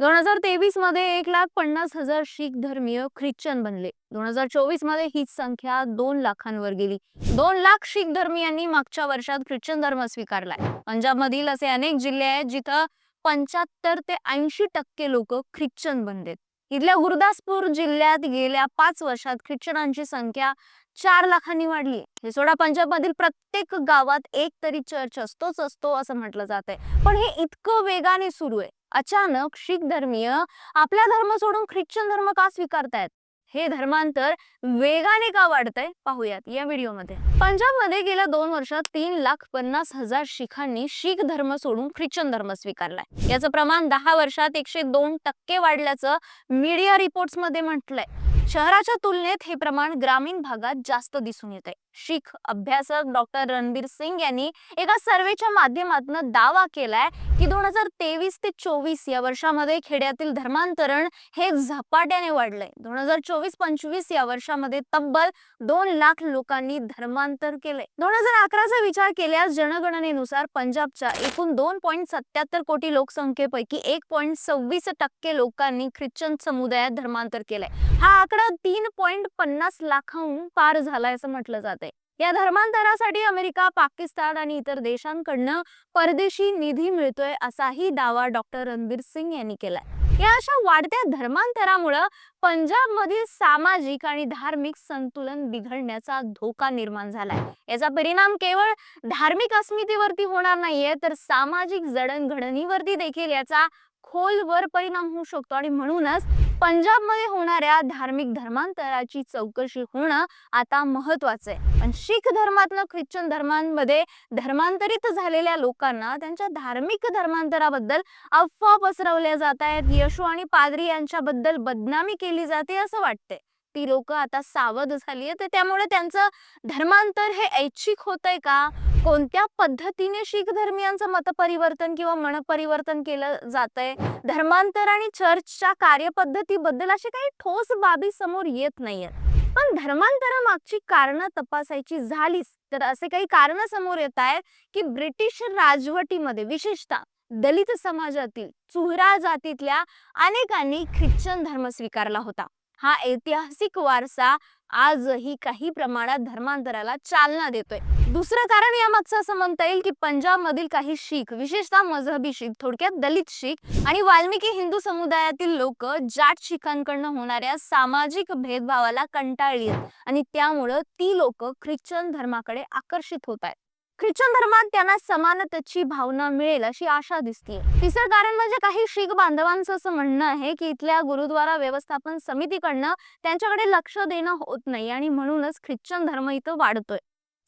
दोन हजार तेवीसमध्ये एक लाख पन्नास हजार शीख धर्मीय ख्रिश्चन बनले. दोन हजार चोवीसमध्ये हीच संख्या दोन लाखांवर गेली. दोन लाख शीख धर्मियांनी मागच्या वर्षात ख्रिश्चन धर्म स्वीकारलाय. पंजाब मधील असे अनेक जिल्हे आहेत जिथं पंच्याहत्तर ते ऐंशी टक्के लोक ख्रिश्चन बनलेत. इथल्या गुरदासपूर जिल्ह्यात गेल्या पाच वर्षात ख्रिश्चनांची संख्या चार लाखांनी वाढली. हे सोडा पंजाब मधील प्रत्येक गावात एक तरी चर्च असतोच असतो असं म्हटलं जात आहे पण हे इतकं वेगाने सुरू आहे. अचानक शीख धर्मीय आपला धर्म सोडून ख्रिश्चन धर्म का स्वीकारतायत? हे धर्मांतर वेगाने का वाढतंय? पाहूयात या व्हिडिओमध्ये. पंजाबमध्ये गेल्या दोन वर्षात तीन लाख पन्नास हजार शिखांनी शीख धर्म सोडून ख्रिश्चन धर्म स्वीकारलाय. याचं प्रमाण दहा वर्षात एकशे दोन टक्के वाढल्याचं मीडिया रिपोर्ट्समध्ये म्हटलंय. शहराच्या तुलनेत हे प्रमाण ग्रामीण भागात जास्त दिसून येते शीख अभ्यासक डॉक्टर रणबीर सिंग यांनी एका सर्वेच्या माध्यमातून दावा केलाय की दोन हजार तेवीस ते चोवीस या वर्षामध्ये खेड्यातील धर्मांतरण हे झपाट्याने वाढलंय. दोन हजार चोवीस पंचवीस या वर्षामध्ये तब्बल दोन लाख लोकांनी धर्मांतर केलंय. दोन हजार अकराचा विचार केल्यास जनगणनेनुसार पंजाबच्या एकूण दोन पॉईंट सत्याहत्तर कोटी लोकसंख्येपैकी एक पॉईंट सव्वीस टक्के लोकांनी ख्रिश्चन समुदायात धर्मांतर केलंय. हा आकडा तीन पॉईंट पन्नास लाखाहून पार झालाय असं म्हटलं जाते या धर्मांतरासाठी अमेरिका पाकिस्तान आणि इतर देशांकडनं परदेशी निधी मिळतोय असाही दावा डॉक्टर रणबीर सिंग यांनी केलाय. या अशा वाढत्या धर्मांतरामुळं पंजाबमधील सामाजिक आणि धार्मिक संतुलन बिघडण्याचा धोका निर्माण झालाय. याचा परिणाम केवळ धार्मिक अस्मितेवरती होणार नाहीये तर सामाजिक जडणघडणीवरती देखील याचा खोलवर परिणाम होऊ शकतो. आणि म्हणूनच पंजाबमध्ये होणाऱ्या धार्मिक धर्मांतराची चौकशी होणं आता महत्वाचं आहे. पण शीख धर्मातनं ख्रिश्चन धर्मांमध्ये धर्मांतरित झालेल्या लोकांना त्यांच्या धार्मिक धर्मांतराबद्दल अफवा पसरवल्या जात आहेत. यशू आणि पादरी यांच्याबद्दल बदनामी केली जाते असं वाटतंय. ती लोक आता सावध झाली आहेत. त्यामुळे त्यांचं धर्मांतर हे ऐच्छिक होतंय का? कोणत्या पद्धतीने शीख धर्मियांचं मतपरिवर्तन किंवा मनपरिवर्तन केलं जातंय? धर्मांतर आणि चर्चच्या कार्यपद्धतीबद्दल असे काही ठोस बाबी समोर येत नाहीयेत. पण धर्मांतरामागची कारण तपासायची झालीच तर असे काही कारण समोर येत आहेत की ब्रिटिश राजवटीमध्ये विशेषतः दलित समाजातील चुहरा जातीतल्या अनेकांनी ख्रिश्चन धर्म स्वीकारला होता. हा ऐतिहासिक वारसा आजही काही प्रमाणात धर्मांतराला चालना देतोय. दुसरं कारण यामागचं असं म्हणता येईल की पंजाब मधील काही शीख विशेषतः मजहबी शीख थोडक्यात दलित शीख आणि वाल्मिकी हिंदू समुदायातील लोक जाट शिखांकडनं होणाऱ्या सामाजिक भेदभावाला कंटाळली आणि त्यामुळं ती लोक ख्रिश्चन धर्माकडे आकर्षित होत आहेत. ख्रिश्चन धर्मात त्यांना समानतेची भावना मिळेल अशी आशा दिसते तिसरं कारण म्हणजे काही शीख बांधवांचं असं म्हणणं आहे की इथल्या गुरुद्वारा व्यवस्थापन समितीकडनं त्यांच्याकडे लक्ष देणं होत नाही आणि म्हणूनच ख्रिश्चन धर्म इथं वाढतोय.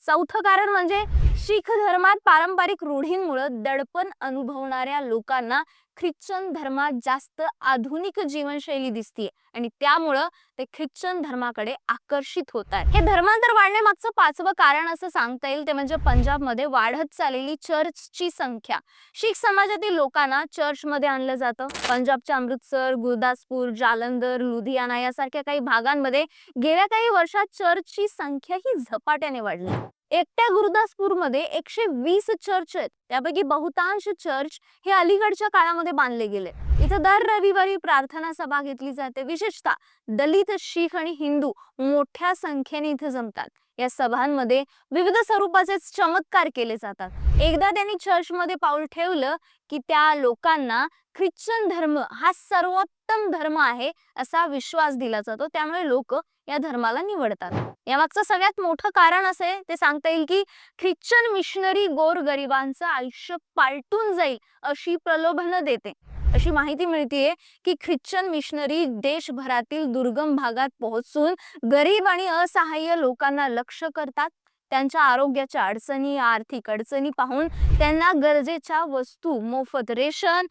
चौथं कारण म्हणजे शीख धर्मात पारंपरिक रूढींमुळे दडपण अनुभवणाऱ्या लोकांना ख्रिश्चन धर्मात जास्त आधुनिक जीवनशैली दिसतीये आणि त्यामुळं ते ख्रिश्चन धर्माकडे आकर्षित होत आहेत हे धर्मांतर वाढण्यामागचं पाचवं कारण असं सांगता येईल ते म्हणजे पंजाबमध्ये वाढत चाललेली चर्चची संख्या. शीख समाजातील लोकांना चर्चमध्ये आणलं जातं. पंजाबच्या अमृतसर गुरदासपूर जालंधर लुधियाना यासारख्या काही भागांमध्ये गेल्या काही वर्षात चर्चची संख्या ही झपाट्याने वाढली. एकट्या गुरुदासपूरमध्ये एकशे वीस चर्च आहेत. त्यापैकी बहुतांश चर्च हे अलीकडच्या काळामध्ये बांधले गेले. इथं दर रविवारी प्रार्थना सभा घेतली जाते. विशेषतः दलित शीख आणि हिंदू मोठ्या संख्येने इथे जमतात. या सभांमध्ये विविध स्वरूपाचे चमत्कार केले जातात. एकदा त्यांनी चर्चमध्ये पाऊल ठेवलं की त्या लोकांना ख्रिश्चन धर्म हा सर्वोत्तम धर्म आहे असा विश्वास दिला जातो. त्यामुळे लोक या धर्माला निवडतात. यामागचं सगळ्यात मोठं कारण असे ते सांगता येईल की ख्रिश्चन मिशनरी गोर गरिबांचं आयुष्य पालटून जाईल अशी प्रलोभन देते. अशी माहिती मिळतीये की ख्रिश्चन मिशनरी देशभरातील दुर्गम भागात पोहोचून गरीब आणि असहाय्य लोकांना लक्ष करतात. त्यांच्या आरोग्याच्या अडचणी आर्थिक अडचणी पाहून त्यांना गरजेच्या वस्तू मोफत रेशन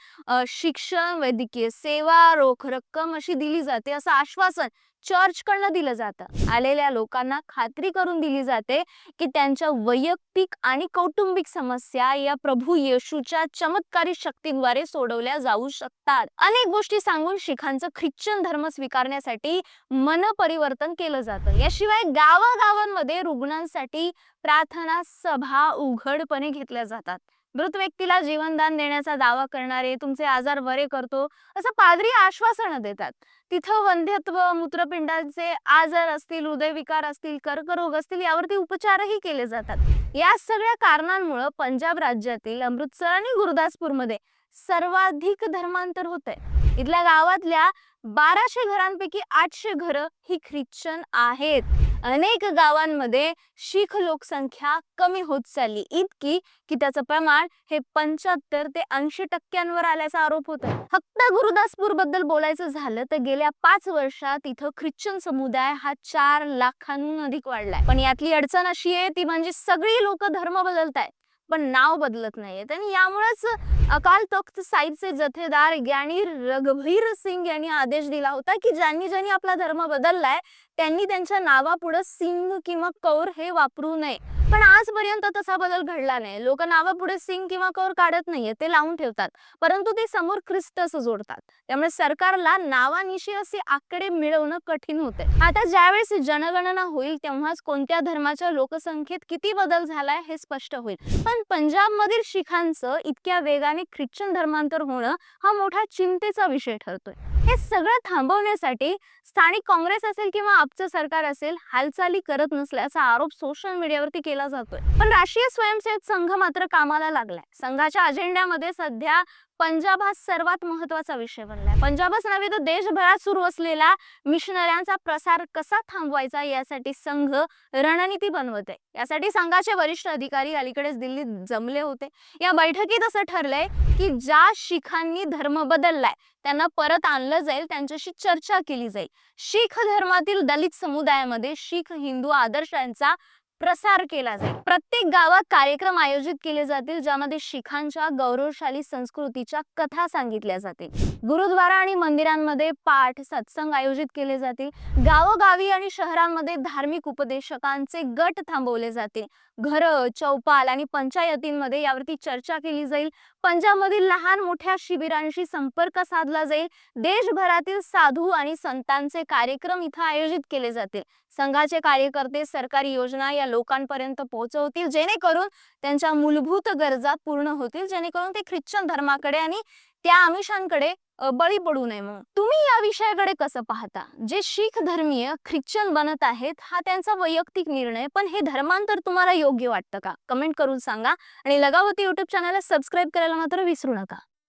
शिक्षण वैद्यकीय सेवा रोख रक्कम अशी दिली जाते असं आश्वासन चर्चकडनं दिलं जातं. आलेल्या लोकांना खात्री करून दिली जाते की त्यांच्या वैयक्तिक आणि कौटुंबिक समस्या या प्रभू येशूच्या चमत्कारी शक्तीद्वारे सोडवल्या जाऊ शकतात. अनेक गोष्टी सांगून शिखांचं ख्रिश्चन धर्म स्वीकारण्यासाठी मन परिवर्तन केलं जातं. याशिवाय गावागावांमध्ये रुग्णांसाठी प्रार्थना सभा उघडपणे घेतल्या जातात. मृत व्यक्तीला जीवनदान देण्याचा दावा करणारे तुमचे आजार बरे करतो असं पादरी आश्वासनं देतात. तिथं वंध्यत्व मूत्रपिंडाचे आजार असतील हृदयविकार असतील कर्करोग असतील यावरती उपचारही केले जातात. या सगळ्या कारणांमुळे पंजाब राज्यातील अमृतसर आणि गुरुदासपूरमध्ये सर्वाधिक धर्मांतर होत आहे इथल्या गावातल्या बाराशे घरांपैकी आठशे घरं ही ख्रिश्चन आहेत. अनेक गावांमध्ये शीख लोकसंख्या कमी होत चालली. इतकी की त्याचं प्रमाण हे पंच्याहत्तर ते ऐंशी टक्क्यांवर आल्याचा आरोप होता. फक्त गुरुदासपूरबद्दल बोलायचं झालं तर गेल्या पाच वर्षात इथं ख्रिश्चन समुदाय हा चार लाखांहून अधिक वाढलाय. पण यातली अडचण अशी आहे ती म्हणजे सगळी लोक धर्म बदलतायत. पण नाव बदलत नाहीयेत. आणि यामुळेच अकाल तख्त साहिबचे जथेदार ज्ञानी रघुवीर सिंग यांनी आदेश दिला होता की ज्यांनी ज्यांनी आपला धर्म बदललाय त्यांनी त्यांच्या नावापुढे सिंग किंवा कौर हे वापरू नये. पण आजपर्यंत तसा बदल घडला नाही. लोक नावापुढे सिंग किंवा कौर काढत नाहीये ते लावून ठेवतात. परंतु ते समोर ख्रिस्त असं जोडतात. त्यामुळे सरकारला नावानिशी असे आकडे मिळवणं कठीण होते आता ज्यावेळेस जनगणना होईल तेव्हाच कोणत्या धर्माच्या लोकसंख्येत किती बदल झालाय हे स्पष्ट होईल. पण पंजाब मधील शिखांचं इतक्या वेगाने ख्रिश्चन धर्मांतर होणं हा मोठा चिंतेचा विषय ठरतोय. हे सगळं थांबवण्यासाठी स्थानिक काँग्रेस असेल किंवा आपचं सरकार असेल हालचाली करत नसल्याचा आरोप सोशल मीडियावरती केला जातोय. पण राष्ट्रीय स्वयंसेवक संघ मात्र कामाला लागलाय. संघाच्या अजेंड्यामध्ये सध्या पंजाब हा सर्वात महत्त्वाचा विषय बनलाय. पंजाबच नव्हे तर देशभरात सुरू असलेला मिशनऱ्यांचा प्रसार कसा थांबवायचा यासाठी संघ रणनीती बनवत आहे यासाठी संघाचे वरिष्ठ अधिकारी अलीकडेच दिल्लीत जमले होते. या बैठकीत असं ठरलंय की ज्या शिखांनी धर्म बदललाय त्यांना परत आणलं जाईल त्यांच्याशी चर्चा केली जाईल. शीख धर्मातील दलित समुदायामध्ये शीख हिंदू आदर्शांचा प्रसार केला जाईल. प्रत्येक गावात कार्यक्रम आयोजित केले जातील ज्यामध्ये शिखांच्या गौरवशाली संस्कृतीच्या कथा सांगितल्या जातील. गुरुद्वारा आणि मंदिरांमध्ये पाठ सत्संग आयोजित केले जातील. गावोगावी आणि शहरांमध्ये धार्मिक उपदेशकांचे गट थांबवले जातील. घरं चौपाल आणि पंचायतींमध्ये यावरती चर्चा केली जाईल. पंजाबमधील लहान मोठ्या शिबिरांशी संपर्क साधला जाईल. देशभरातील साधू आणि संतांचे कार्यक्रम इथं आयोजित केले जातील. संघाचे कार्यकर्ते सरकारी योजना या लोकांपर्यंत पोहोचवतील जेणेकरून त्यांच्या मूलभूत गरजा पूर्ण होतील जेणेकरून ते ख्रिश्चन धर्माकडे आणि त्या आमिषांकडे बळी पडू नये म्हणून. तुम्ही या विषयाकडे कसं पाहता? जे शीख धर्मीय ख्रिश्चन बनत आहेत हा त्यांचा वैयक्तिक निर्णय पण हे धर्मांतर तुम्हाला योग्य वाटतं का? कमेंट करून सांगा आणि लगावती युट्यूब चॅनलला सबस्क्राईब करायला मात्र विसरू नका.